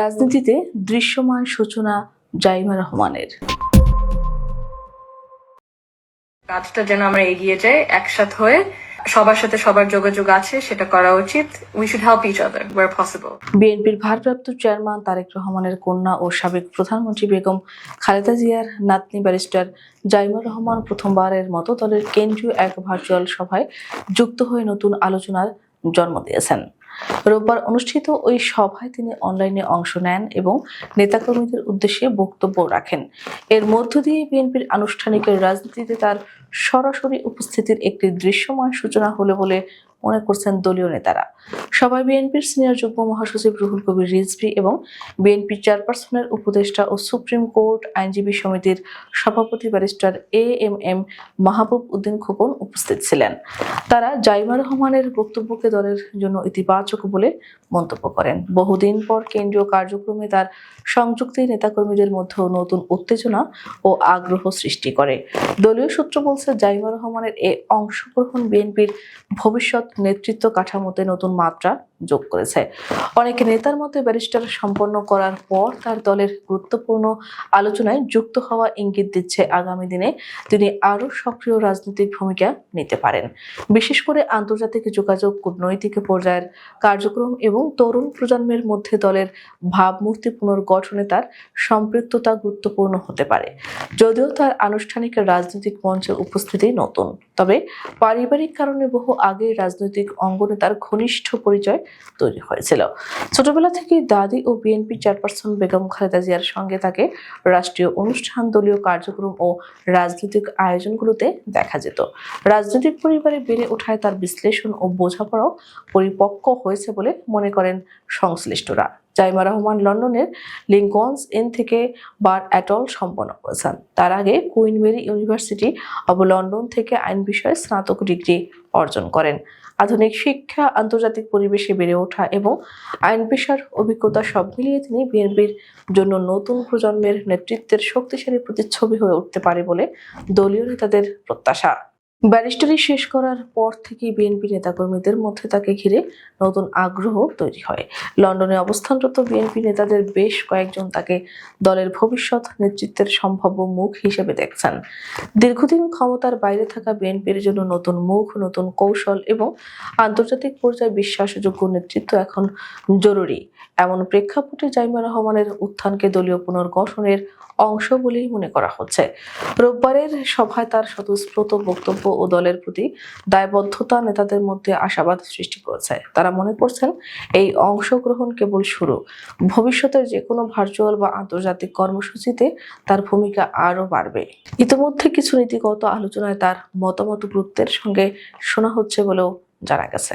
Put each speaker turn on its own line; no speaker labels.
রাজনীতিতে দৃশ্যমান সূচনা জাইমা রহমানের
কাজটা যেন আমরা এগিয়ে যাই একসাথ হয়ে সবার সাথে সবার যোগাযোগ আছে সেটা করা উচিত we should help each other where possible
বিএনপির ভারপ্রাপ্ত চেয়ারম্যান তারেক রহমানের কন্যা ও সাবেক প্রধানমন্ত্রী বেগম খালেদা জিয়ার নাতনি ব্যারিস্টার জাইমুর রহমান প্রথমবারের মতো দলের কেন্দ্রীয় এক ভার্চুয়াল সভায় যুক্ত হয়ে নতুন আলোচনার জন্ম দিয়েছেন রোববার অনুষ্ঠিত ওই সভায় তিনি অনলাইনে অংশ নেন এবং নেতাকর্মীদের উদ্দেশ্যে বক্তব্য রাখেন এর মধ্য দিয়ে বিএনপির আনুষ্ঠানিক রাজনীতিতে তার সরাসরি উপস্থিতির একটি দৃশ্যমান সূচনা হলো বলে মনে করছেন দলীয় নেতারা সভায় বিএনপির সিনিয়র যুগ্ম মহাসচিব রুহুল কবির রিজভি এবং বিএনপি চেয়ারপারসনের উপদেষ্টা ও সুপ্রিম কোর্ট আইনজীবী সমিতির সভাপতি barrister A M M Mahbub Uddin Khokon উপস্থিত ছিলেন তারা জাইমা রহমানের বক্তব্যকে দলের জন্য ইতিবাচক বলে মন্তব্য করেন বহুদিন পর কেন্দ্রীয় কার্যক্রমে তার সংযুক্তি নেতাকর্মীদের মধ্যে নতুন উত্তেজনা ও আগ্রহ সৃষ্টি করে দলীয় সূত্র বলছে জাইমা রহমানের এ অংশগ্রহণ বিএনপির ভবিষ্যৎ নেতৃত্ব কাঠামোতে নতুন মাত্রা যোগ করেছে অনেক নেতার মতে ব্যারিস্টার সম্পন্ন করার পর তার দলের গুরুত্বপূর্ণ আলোচনায় যুক্ত হওয়া ইঙ্গিত দিচ্ছে আগামী দিনে তিনি আরও সক্রিয় রাজনৈতিক ভূমিকা নিতে পারেন বিশেষ করে আন্তর্জাতিক যোগাযোগ কূটনৈতিক পর্যায়ের কার্যক্রম এবং তরুণ প্রজন্মের মধ্যে দলের ভাবমূর্তি পুনর্গঠনে তার সম্পৃক্ততা গুরুত্বপূর্ণ হতে পারে যদিও তার আনুষ্ঠানিক রাজনৈতিক মঞ্চে উপস্থিতি নতুন তবে পারিবারিক কারণে বহু আগে রাজনৈতিক রাজনৈতিক অঙ্গনে তার ঘনিষ্ঠ পরিচয় তৈরি হয়েছিল ছোটবেলা থেকে দাদি ও বিএনপি চেয়ারপারসন বেগম খালেদা জিয়ার সঙ্গে তাকে রাষ্ট্রীয় অনুষ্ঠান দলীয় কার্যক্রম ও রাজনৈতিক আয়োজনগুলোতে দেখা যেত রাজনৈতিক পরিবারে বেড়ে ওঠায় তার বিশ্লেষণ ও বোঝাপড়াও পরিপক্ক হয়েছে বলে মনে করেন সংশ্লিষ্টরা জাইমা রহমান লন্ডনের লিঙ্কনস ইন থেকে বার অ্যাটল সম্পন্ন করেছেন তার আগে Queen Mary University of London থেকে আইন বিষয়ে স্নাতক ডিগ্রি অর্জন করেন আধুনিক শিক্ষা আন্তর্জাতিক পরিবেশে বেড়ে ওঠা এবং আইন পেশার অভিজ্ঞতা সব মিলিয়ে তিনি বিএনপির জন্য নতুন প্রজন্মের নেতৃত্বের শক্তিশালী প্রতিচ্ছবি হয়ে উঠতে পারে বলে দলীয় নেতাদের প্রত্যাশা ব্যারিস্টারি শেষ করার পর থেকেই বিএনপি নেতাকর্মীদের মধ্যে তাকে ঘিরে নতুন আগ্রহ তৈরি হয় লন্ডনে অবস্থানরত বিএনপি নেতাদের বেশ কয়েকজন তাকে দলের ভবিষ্যৎ নেতৃত্বের সম্ভাব্য মুখ হিসেবে দেখছেন দীর্ঘদিন ক্ষমতার বাইরে থাকা বিএনপির জন্য নতুন মুখ নতুন কৌশল এবং আন্তর্জাতিক পর্যায়ে বিশ্বাসযোগ্য নেতৃত্ব এখন জরুরি এমন প্রেক্ষাপটে জাইমা রহমানের উত্থানকে দলীয় পুনর্গঠনের অংশ বলেই মনে করা হচ্ছে রোববারের সভায় তার স্বতঃস্ফূর্ত বক্তব্য ও দলের প্রতি দায়বদ্ধতা নেতাদের মধ্যে আশাবাদ সৃষ্টি করেছে তারা মনে করছেন এই অংশগ্রহণ কেবল শুরু ভবিষ্যতের যে কোনো ভার্চুয়াল বা আন্তর্জাতিক কর্মসূচিতে তার ভূমিকা আরও বাড়বে ইতিমধ্যে কিছু নীতিগত আলোচনায় তার মতামত গুরুত্বের সঙ্গে শোনা হচ্ছে বলেও জানা গেছে